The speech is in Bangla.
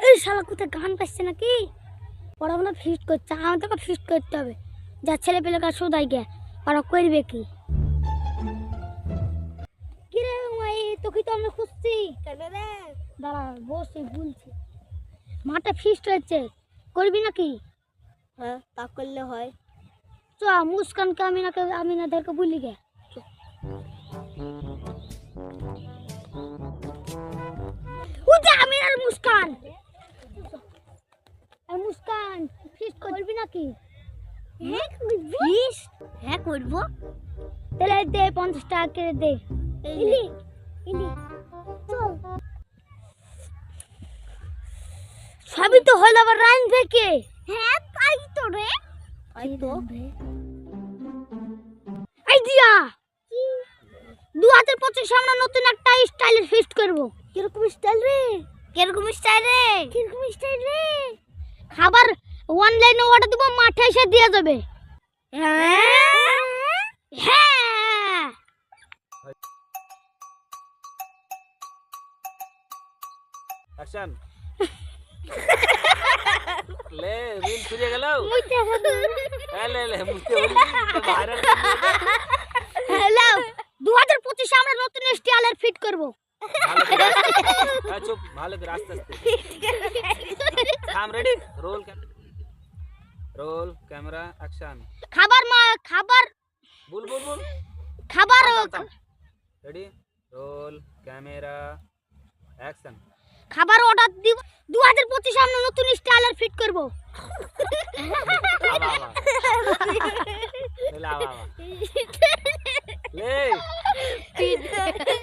এই শালা কোথায় গান পাচ্ছে নাকি? ওরা মনে ফিস্ট করছে আমাদেরকে ফিস্ট করতে হবে। যা ছেলে পেলে কাছে সোদাই গে ওরা করবে কি? কিরে মাই তোকে তো আমরা খুঁজছি। দাঁড়া বসে বলছি। মাঠে ফিস্ট হচ্ছে করবি নাকি? হ্যাঁ তা করলে হয়। চ মুস্কানকে আমি নাকে আমি নাদেরকে বলি গে। চ। আমি আর মুস্কান আর মুস্কান ফিস্ট করবি নাকি? হ্যাঁ ফিস্ট হ্যাঁ করব। তাহলে দে পঞ্চাশ টাকা করে দে। ইলি ইলি চল। সবই তো হলো আবার রাইন থেকে হ্যাঁ তাই তো রে। তাই তো। আইডিয়া দু হাজার পঁচিশ আমরা নতুন একটা স্টাইলের ফিস্ট করব। কীরকম স্টাইল রে? কীরকম স্টাইল রে? কীরকম স্টাইল রে? খাবার অনলাইনে অর্ডার দিব মাঠে এসে দিয়ে যাবে। হ্যাঁ। হ্যাঁ অ্যাকশন। লে রিল ফিরে গেল। মুইতে লে লে মুখে ভাইরাল হ্যালো দু হাজার পঁচিশে আমরা নতুন স্টাইলের ফিট করব। ভালো করে আস্তে ready roll roll camera action. খাবার মা খাবার। বল বল বল। খাবার রেডি রোল ক্যামেরা অ্যাকশন। খাবার অর্ডার দিব। দু হাজার পঁচিশে আমরা নতুন স্টাইলের ফিট করব। লে